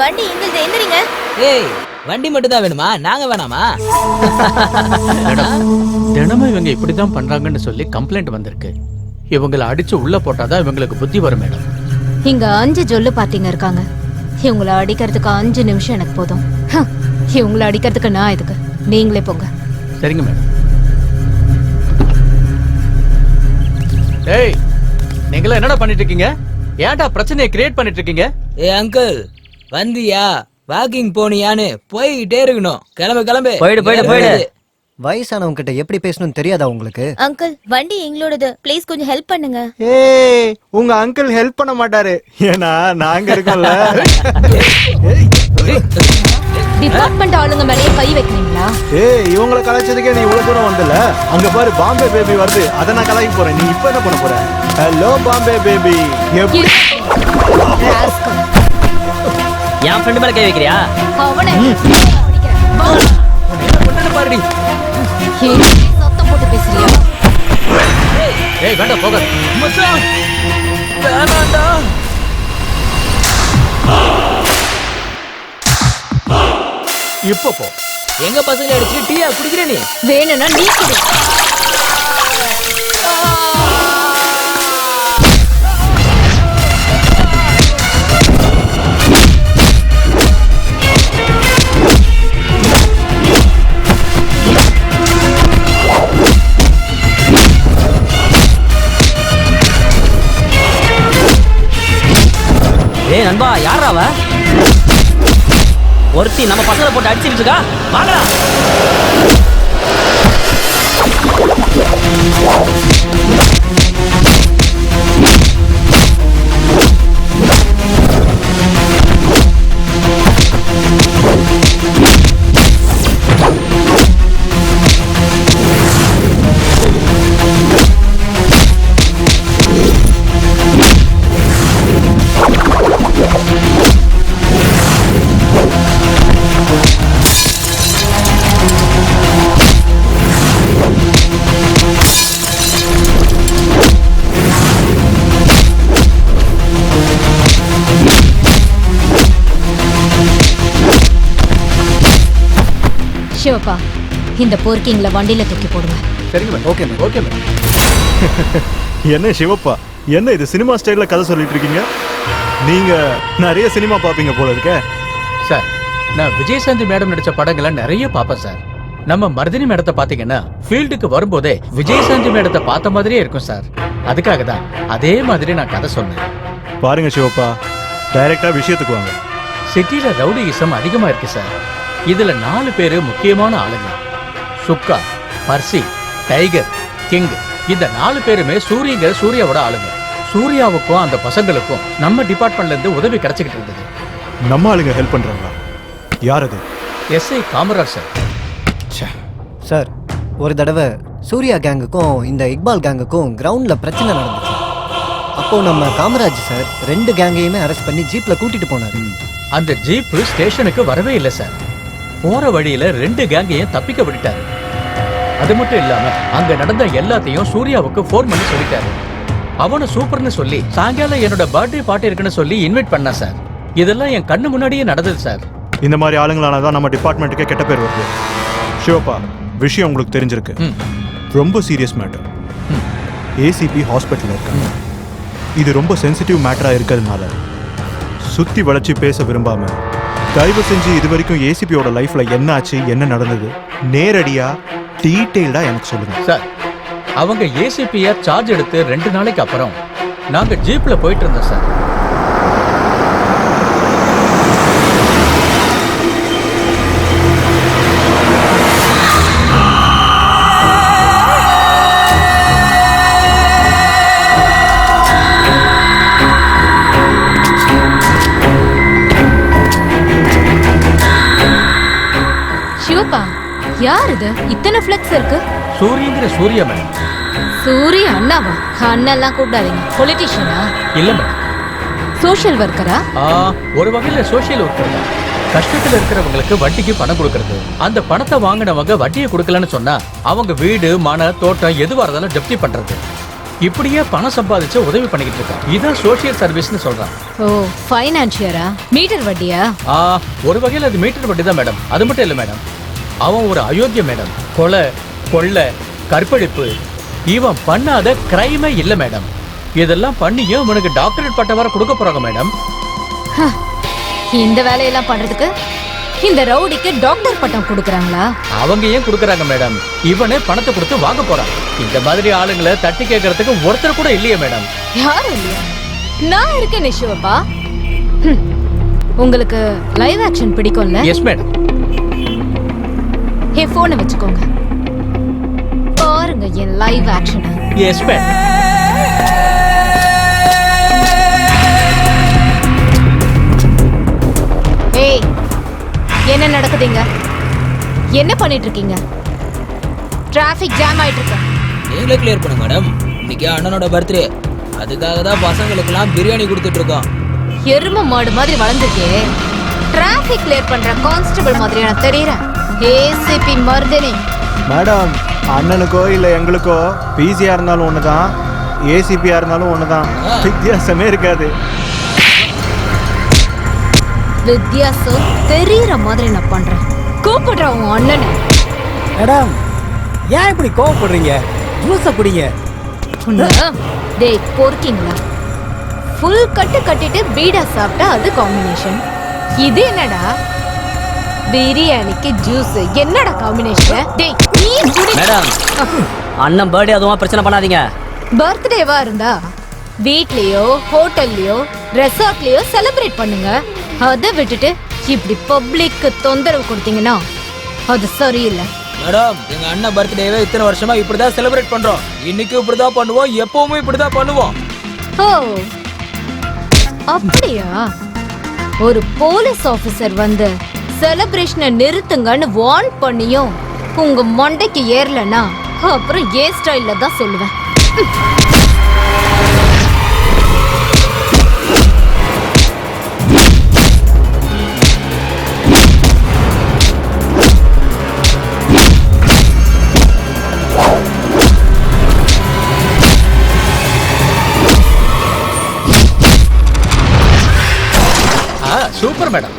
வண்டி எங்களுது எந்திரிங்க. ஏய் வண்டி மட்டும் தான் வேணுமா? நாங்க வேணாமா? மேடம் தினமும் இவங்க இப்படிதான் பண்றாங்கன்னு சொல்லி கம்ப்ளைண்ட் வந்திருக்கு. இவங்களை அடிச்சு உள்ள போட்டாதான் இவங்களுக்கு புத்தி வரும் மேடம். இங்க அஞ்சு ஜொல்லு பாத்தீங்க இருக்காங்க. இவங்கள அடிக்கிறதுக்கு அஞ்சு நிமிஷம் எனக்கு போதும். இவங்கள அடிக்கிறதுக்கு நான் எதுக்கு? நீங்களே போங்க. சரிங்க மேடம். ஏய் நீங்களா என்னடா பண்ணிட்டு இருக்கீங்க? ஏன்டா பிரச்சனையை கிரியேட் பண்ணிட்டு இருக்கீங்க? ஏ அங்கிள் வந்தியா? வாக்கிங் போனியான்னு போய்கிட்டே இருக்கணும். கிளம்பு கிளம்பு. போயிடு, போயிடு, போயிடு. வயசானவங்க கிட்ட எப்படி பேசணும்னு தெரியாதா உங்களுக்கு? அங்கிள் வண்டி எங்களோடது. ப்ளீஸ் கொஞ்சம் ஹெல்ப் பண்ணுங்க. ஏய் உங்க அங்கிள் ஹெல்ப் பண்ண மாட்டாரு. ஏன்னா நாங்க இருக்கோம்ல. டிபார்ட்மெண்ட் ஆளுங்க மேலேயே கை வைக்கிறீங்களா? ஏய் இவங்கள கலாய்ச்சதுக்கே நீ இவ்வளவு தூரம் வந்தல? அங்க பாரு பாம்பே பேபி வருது. அதை நான் கலாய்க்க போறேன். நீ இப்ப என்ன பண்ண போற? ஹலோ பாம்பே பேபி எப்படி. என் ஃப்ரெண்டு மேல கை வைக்கிறியா? அவனை பாருடி? சத்தம் போட்டு பேசுறியா? ஏய் வேண்டாம் போக மச்சான் வேணாண்டா. இப்போ போ. எங்க பசங்க அடிச்சு டீயா குடிக்கிற நீ? வேணும்னா நீ குடி. அவ? ஒருத்தி நம்ம பசங்களை போட்டு அடிச்சிட்டு இருக்கா? வாங்கடா சிவப்பா இந்த போர்க்கிங்ல வண்டியில தூக்கி போடுங்க. சரிங்க madam okay madam okay madam என்ன சிவப்பா? என்ன இது சினிமா ஸ்டைல்ல கதை சொல்லிட்டு இருக்கீங்க? நீங்க நிறைய சினிமா பாப்பீங்க போல இருக்கே. சார் நான் விஜயசாந்தி மேடம் நடிச்ச படங்களை நிறைய பார்ப்பேன் சார். நம்ம மருதினி மேடத்தை பாத்தீங்கன்னா ஃபீல்டுக்கு வரும்போதே விஜயசாந்தி மேடத்தை பார்த்த மாதிரியே இருக்கும் சார். அதுக்காக தான் அதே மாதிரி நான் கதை சொன்னேன். பாருங்க சிவப்பா டைரக்டா விஷயத்துக்கு வாங்க. சிட்டில ரவுடியிசம் அதிகமா இருக்கு சார். இதுல நாலு பேரு முக்கியமான ஆளுங்க. Sukka Percy tiger king. இந்த நாலு பேருமே சூரியங்க சூர்யாவோட ஆளுங்க. சூர்யாவுக்கும் அந்த பசங்களுக்கும் நம்ம டிபார்ட்மெண்ட்ல இருந்து உதவி கிடைச்சிக்கிட்டு இருந்தது. நம்ம ஆளுங்க ஹெல்ப் பண்றாங்களா? யார் அது? SI Kamaraj sir. சார் ஒரு தடவை சூர்யா கேங்குக்கும் இந்த இக்பால் கேங்குக்கும் கிரவுண்ட்ல பிரச்சனை நடந்துச்சு. அப்போ நம்ம காமராஜ் சார் ரெண்டு கேங்கையுமே அரெஸ்ட் பண்ணி ஜீப்ல கூட்டிட்டு போனாரு. அந்த ஜீப் ஸ்டேஷனுக்கு வரவே இல்லை சார். போற வழியில ரெண்டு கேங்கையும் தப்பிக்க விட்டுட்டாரு. அது மட்டும் இல்லாம அங்க நடந்த எல்லாத்தையும் சூர்யாவுக்கு ஃபோன் பண்ணி சொல்லிட்டாரு. அவனை சூப்பர்னு சொல்லி சாயங்காலம் என்னோட பர்த்டே பார்ட்டி இருக்குன்னு சொல்லி இன்வைட் பண்ணா சார் இதெல்லாம் என் கண்ணு முன்னாடியே நடந்தது சார் இந்த மாதிரி ஆளுங்களால தான் நம்ம டிபார்ட்மெண்ட்டுக்கே கெட்ட பேர் வருது. சிவப்பா விஷயம் உங்களுக்கு தெரிஞ்சிருக்கு. ரொம்ப சீரியஸ் மேட்டர் ஏசிபி ஹாஸ்பிட்டலில் இருக்காங்க. இது ரொம்ப சென்சிட்டிவ் மேட்டராக இருக்கிறதுனால சுற்றி வளைச்சி பேச விரும்பாம தயவு செஞ்சு இது வரைக்கும் ஏசிபியோட லைஃப்ல என்ன ஆச்சு என்ன நடந்தது? நேரடியாக டீட்டெயில்டாக எனக்கு சொல்லுங்க. சார் அவங்க ஏசிபியை சார்ஜ் எடுத்து ரெண்டு நாளைக்கு அப்புறம் நாங்க ஜீப்ல போயிட்டு இருந்தோம் சார் யார் இது? இத்தனை ஃபிளக்ஸ் இருக்கு? சூரியங்கிற சூர்யா மேடம். சூரிய அண்ணாவா? அண்ணெல்லாம் கூப்பிடாதீங்க. பொலிட்டிஷியனா இல்ல மேடம். சோஷியல் ஒர்க்கரா ஒரு வகையில சோஷியல் ஒர்க்கர் தான். கஷ்டத்துல இருக்கிறவங்களுக்கு வட்டிக்கு பணம் கொடுக்கறது. அந்த பணத்தை வாங்கினவங்க வட்டியை கொடுக்கலன்னு சொன்னா அவங்க வீடு மன தோட்டம் எதுவா இருந்தாலும் ஜப்தி பண்றது. இப்படியே பணம் சம்பாதிச்சு உதவி பண்ணிக்கிட்டு இருக்கான் இதான் சோஷியல் சர்வீஸ்னு சொல்றான் ஓ ஃபைனான்சியரா மீட்டர் வட்டியா? ஆ, ஒரு வகையில் அது மீட்டர் வட்டி தான் மேடம். அது மட்டும் இல்லை மேடம். அவன் ஒரு அயோக்கிய மேடம். கொலை கொள்ளை கற்பழிப்பு. இவன் பண்ணாத கிரைமே இல்லை மேடம். இதெல்லாம் பண்ணியும் இவனுக்கு டாக்டரேட் பட்டம் வர கொடுக்க போறாங்க மேடம்? இந்த வேலையெல்லாம் பண்றதுக்கு இந்த ரவுடிக்கு டாக்டர் பட்டம் கொடுக்கறாங்களா? அவங்க ஏன் கொடுக்கறாங்க மேடம்? இவனே பணத்தை கொடுத்து வாங்க போறான். இந்த மாதிரி ஆளுங்களை தட்டி கேட்கறதுக்கு ஒருத்தர் கூட இல்லையே மேடம். யாரும் இல்லையா? நான் இருக்கேன் நிஷுவப்பா. உங்களுக்கு லைவ் ஆக்ஷன் பிடிக்கும்ல? எஸ் மேடம் என் போனை வச்சுக்கோங்க. பாருங்க என் லைவ் ஆக்ஷன் எஸ் மேடம் ஏய் என்ன நடக்குதுங்க? என்ன பண்ணிட்டு இருக்கீங்க டிராஃபிக் ஜாம் ஆயிட்டு இருக்கு நீங்களே கிளியர் பண்ணுங்க மேடம் இன்னைக்கு அண்ணனோட பர்த்டே அதுக்காக தான் பசங்களுக்கெல்லாம் பிரியாணி கொடுத்துட்டு இருக்கோம் எரும மாடு மாதிரி வளர்ந்துருக்கே. டிராஃபிக் கிளியர் பண்ற கான்ஸ்டபிள் மாதிரி நான் தெரியறேன். ஏசிபி மர்தனி. மேடம் அண்ணனுக்கோ இல்லை எங்களுக்கோ பிசியாக இருந்தாலும் ஒன்று தான் ஏசிபியாக இருந்தாலும் ஒன்று தான் வித்தியாசமே இருக்காது. வித்தியாசம் தெரியற மாதிரி நான் பண்றேன். கூப்பிடுற உன் அண்ணனை. மேடம் ஏன் இப்படி கோவப்படுறீங்க? ஜூஸை குடிங்க. டேய் பொறுக்கீங்களா? ஃபுல் கட்டு கட்டிட்டு பீடா சாப்பிட்டா அது காம்பினேஷன் இது என்னடா? பிரியாணிக்கு ஜூஸ் என்னடா காம்பினேஷன் டேய் நீ மேடம் அண்ணன் பர்த்டே அதுவும் பிரச்சனை பண்ணாதீங்க. பர்த்டேவா இருந்தா வீட்லயோ ஹோட்டல்லயோ ரெசார்ட்லயோ செலிப்ரேட் பண்ணுங்க. அதை விட்டுட்டு இப்படி பப்ளிக்கு தொந்தரவு கொடுத்தீங்கன்னா அது சரியில்லை. மேடம் எங்க அண்ணன் பர்த்டேவே இத்தனை வருஷமா இப்படிதான் செலிப்ரேட் பண்றோம். இன்னைக்கு இப்படிதான் பண்ணுவோம் எப்பவுமே இப்படிதான் பண்ணுவோம். ஓ அப்படியா? ஒரு போலீஸ் ஆபீசர் வந்து செலிப்ரேஷனை நிறுத்துங்கன்னு வார்ன் பண்ணியும் உங்க மண்டைக்கு ஏறலனா அப்புறம் ஏ ஸ்டைல்ல தான் சொல்லுவேன். ஆ சூப்பர் மேடம்.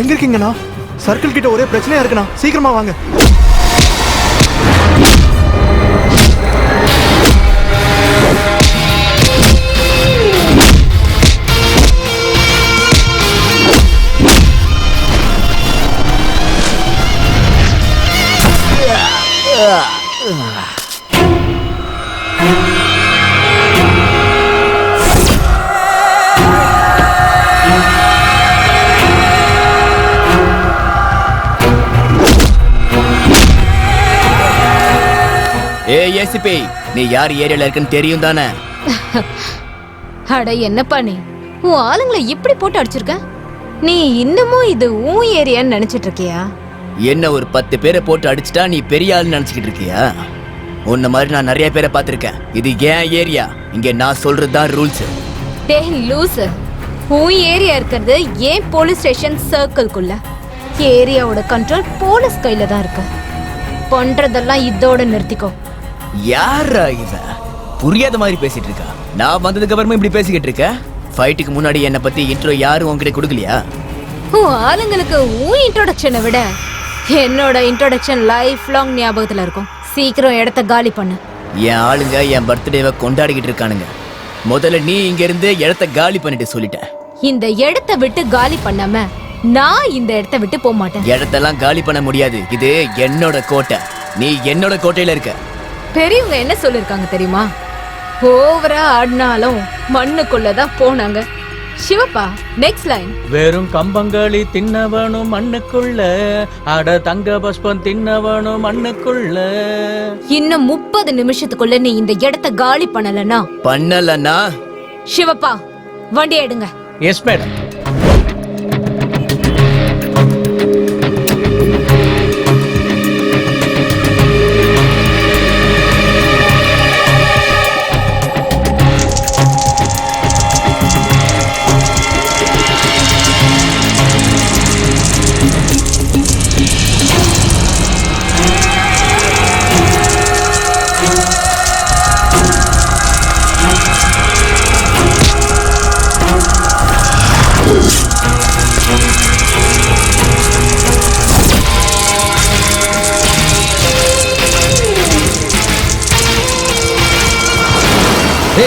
எங்க இருக்கீங்கண்ணா? சர்க்கிள் கிட்ட ஒரே பிரச்சனையா இருக்குண்ணா. சீக்கிரமா வாங்க. ஏசிபி நீ யார் ஏரியால இருக்குன்னு தெரியும் தானே? அட என்னப்பா நீ? உன் ஆளுங்களை இப்படி போட்டு அடிச்சிருக்க? நீ இன்னமும் இது உன் ஏரியான்னு நினைச்சிட்டு இருக்கியா? என்ன ஒரு பத்து பேரை போட்டு அடிச்சிட்டா நீ பெரிய ஆள் நினைச்சுக்கிட்டு இருக்கியா? உன்ன மாதிரி நான் நிறைய பேரை பார்த்திருக்கேன். இது ஏன் ஏரியா? இங்க நான் சொல்றதுதான் ரூல்ஸ் டே லூசு. உன் ஏரியா இருக்கிறது ஏன் போலீஸ் ஸ்டேஷன் சர்க்கிள்குள்ள ஏரியாவோட கண்ட்ரோல் போலீஸ் கையில தான் இருக்கு. பண்றதெல்லாம் இதோட நிறுத்திக்கோ. யாரா இவ? புரியாத மாதிரி பேசிட்டு இருக்கா. நான் வந்ததுக்கு அப்புறமா இப்படி பேசிக்கிட்டு இருக்க? ஃபைட்டுக்கு முன்னாடி என்னை பத்தி இன்ட்ரோ யாரும் உன்கிட்ட கொடுக்கலையா? உன் ஆளுங்களுக்கு உன் இன்ட்ரோடக்ஷனை விட என்னோட இன்ட்ரோடக்ஷன் லைஃப் லாங் ஞாபகத்துல இருக்கும். சீக்கிரம் இடத்த காலி பண்ணு. என் ஆளுங்க என் பர்த்டேவை கொண்டாடிக்கிட்டு இருக்கானுங்க. முதல்ல நீ இங்க இருந்து இடத்த காலி பண்ணிட்டு சொல்லிட்டேன். இந்த இடத்த விட்டு காலி பண்ணாம நான் இந்த இடத்த விட்டு போக மாட்டேன் இடத்தெல்லாம் காலி பண்ண முடியாது. இது என்னோட கோட்டை. நீ என்னோட கோட்டையில இருக்க. பெரியவங்க என்ன சொல்லிருக்காங்க தெரியுமா? ஓவரா ஆடினாலும் மண்ணுக்குள்ளதான் போனாங்க. சிவப்பா நெக்ஸ்ட் லைன் வெறும் கம்பங்களி தின்னவனும் மண்ணுக்குள்ள அட தங்க பஸ்பம் தின்னவனும் மண்ணுக்குள்ள. இன்னும் முப்பது நிமிஷத்துக்குள்ள நீ இந்த இடத்த காலி பண்ணலனா? பண்ணலன்னா சிவப்பா வண்டி எடுங்க. எஸ் மேடம்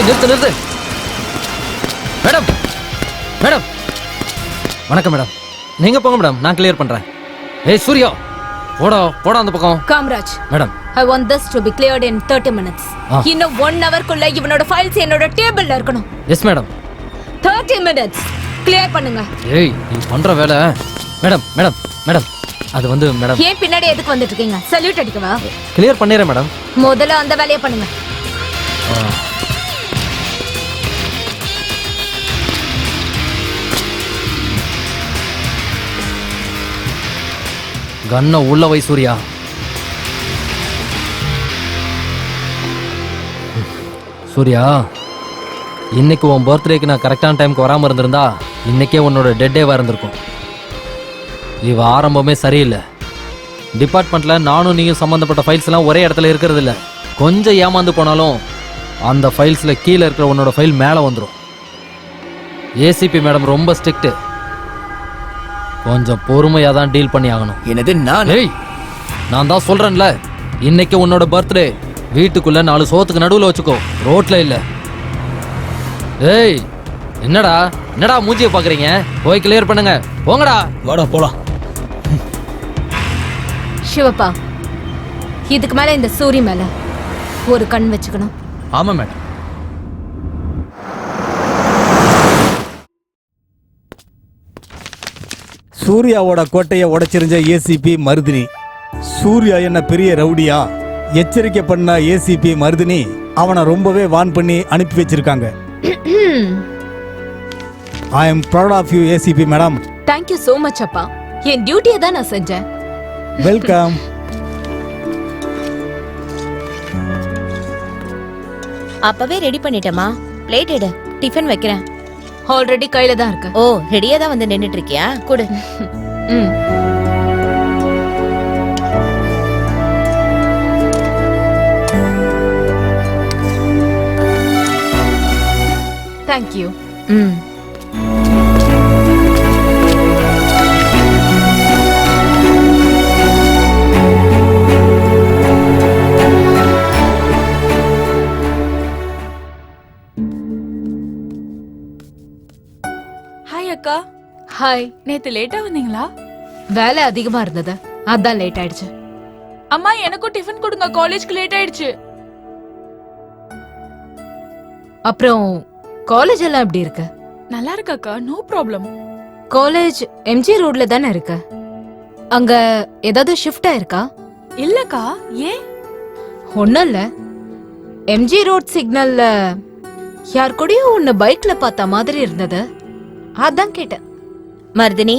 நிறுத்து நிறுத்து. Madam madam. வணக்கம் மேடம். நீங்க போங்க மேடம். நான் கிளியர் பண்றேன். ஏய் சூர்யா. போடா போடா அந்த பக்கம். Kamaraj. Madam. I want this to be cleared in 30 minutes. இன்னும் ஒன் ஹவர்க்குள்ள இவனோட ஃபைல்ஸ் என்னோட டேபிள்ல இருக்கணும். எஸ் மேடம் 30 மினிட்ஸ் கிளியர் பண்ணுங்க. ஏய் நீ பண்ற வேலை. Madam madam madam. அது வந்து மேடம். ஏன் பின்னாடி எதுக்கு வந்துட்டு இருக்கீங்க? சல்யூட் அடிக்கவா? கிளியர் பண்ணிடுறேன் மேடம். முதல்ல அந்த வேலையை பண்ணுங்க. கண்ணை உள்ள வை சூர்யா. சூர்யா இன்னைக்கு உன் பர்த்டேக்கு நான் கரெக்டான டைம்க்கு வராமல் இருந்திருந்தா இன்னைக்கே உன்னோட டெட்டேவாக இருந்திருக்கும். இவ ஆரம்பமே சரியில்லை. டிபார்ட்மெண்ட்டில் நானும் நீயும் சம்மந்தப்பட்ட ஃபைல்ஸ்லாம் ஒரே இடத்துல இருக்கிறது இல்லை கொஞ்சம் ஏமாந்து போனாலும் அந்த ஃபைல்ஸில் கீழே இருக்கிற உன்னோட ஃபைல் மேலே வந்துடும் ஏசிபி மேடம் ரொம்ப ஸ்ட்ரிக்ட்டு கொஞ்சம் பொறுமையாக தான் டீல் பண்ணி ஆகணும். என்னது நான்? ஏய் நான் தான் சொல்றேன்ல. இன்னைக்கு உன்னோட பர்த்டே. வீட்டுக்குள்ள நாலு சோத்துக்கு நடுவுல வச்சுக்கோ. ரோட்ல இல்ல. ஏய் என்னடா? என்னடா மூஞ்சிய பாக்குறீங்க? போய் கிளியர் பண்ணுங்க. போங்கடா. வாடா போலாம். சிவப்பா இதுக்கு மேல இந்த சூரி மேல ஒரு கண் வச்சுக்கணும். ஆமா மேடம். சூர்யாவோட கோட்டையை உடைச்சிருந்த ஏசிபி மருதினி. சூர்யா என்ன பெரிய ரவுடியா? எச்சரிக்கை பண்ண ஏசிபி மருதினி அவனை ரொம்பவே வான் பண்ணி அனுப்பி வச்சிருக்காங்க. I am proud of you ACP madam thank you so much அப்பா. என் டியூட்டியை தான் நான் செஞ்சேன். வெல்கம் அப்பவே ரெடி பண்ணிட்டேமா பிளேட் எடு. டிஃபன் வைக்கிறேன். ஆல்ரெடி கையில தான் இருக்கு. ஓ ரெடியா தான் வந்து நின்னுட்டு இருக்கியா கொடு. ம். தேங்க்யூ ம். ஹாய் நேத்து லேட்டா வந்தீங்களா? வேலை அதிகமா இருந்தது. அதான் லேட் ஆயிடுச்சு. அம்மா எனக்கும் டிஃபன் கொடுங்க. காலேஜ்க்கு லேட் ஆயிடுச்சு. அப்புறம் காலேஜ் எல்லாம் எப்படி இருக்கு? நல்லா இருக்காக்கா நோ ப்ராப்ளம் காலேஜ் எம்ஜி ரோட்ல தானே இருக்கு? அங்க ஏதாவது ஷிஃப்ட் ஆயிருக்கா? இல்லக்கா. ஏன்? ஒன்னும் இல்ல. எம்ஜி ரோட் சிக்னல்ல யார் கூடயும் உன்னை பைக்ல பார்த்த மாதிரி இருந்தது. அதான் கேட்டேன். மர்தினி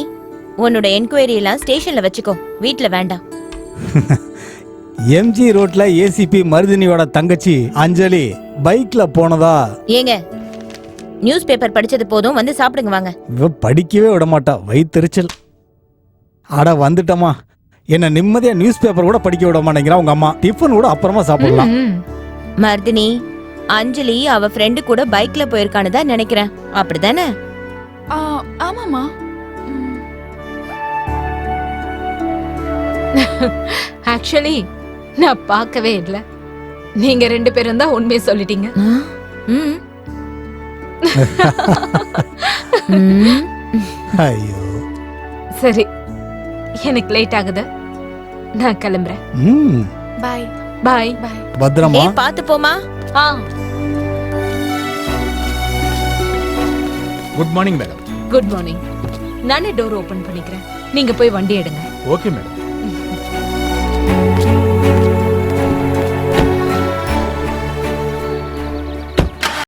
உன்னோட என்கொயரி எல்லாம் ஸ்டேஷன்ல வச்சுக்கோ. வீட்ல வேண்டாம். எம்ஜி ரோட்ல ஏசிபி மருதினியோட தங்கச்சி அஞ்சலி பைக்ல போனதா? ஏங்க நியூஸ் பேப்பர் படிச்சது போதும் வந்து சாப்பிடுங்க வாங்க. இவ படிக்கவே விட மாட்டா வயிற்றுச்சல். அட வந்துட்டமா என்ன நிம்மதியா நியூஸ் பேப்பர் கூட படிக்க விட மாட்டேங்கிறா உங்க அம்மா. டிஃபன் கூட அப்புறமா சாப்பிடலாம். மர்தினி அஞ்சலி அவ ஃப்ரெண்டு கூட பைக்ல போயிருக்கான்னு தான் நினைக்கிறேன். அப்படிதானே? ஆ, ஆமாமா ஆக்சுவலி நான் பார்க்கவே இல்ல. நீங்க ரெண்டு பேரும் தான் உண்மையை சொல்லிட்டீங்க. ஐயோ. சரி. எனக்கு லேட் ஆகுது. நான் கிளம்புறேன். ம். பாய் பாய் பாய் பத்திரமா? ஏய் பாத்து போமா ஆ. Good morning madam good morning நானே டோர் ஓபன் பண்ணிக்கிறேன். நீங்க போய் வண்டி எடுங்க. Okay madam